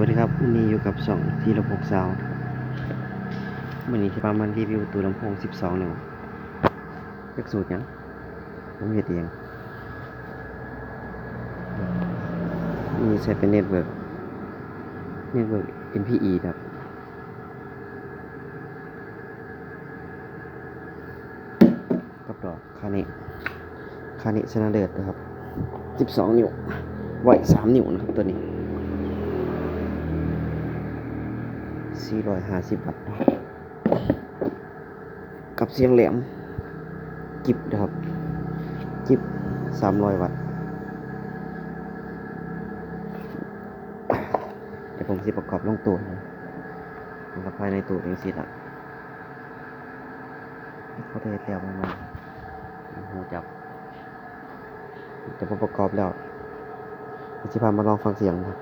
วัสดีครับวันนี้อยู่กับสองที่ลำโพงซาวด์วันนี้ที่พามันรีวิวตัวลำโพง12นิ้วเลือกสูตรยังผมเฮ็ดเองนี่ใช้เป็นเน็ตเวิร์กเน็ตเวิร์ก NPE ครับกับดอกคาเนคาเนชนะเลิศนะครับ12นิ้วไหว3นิ้วนะครับตัวนี้ 450วัตต์กับเสียงแหลมกิบนะครับกิบ 300 วัตต์เดี๋ยวผมสิประกอบลงตัวนะมันก็ภายในตัวเองสิละเขาได้แล้วประมาหูจับเดี๋ยวผมประกอบแล้วจะพามาลองฟังเสียงครับ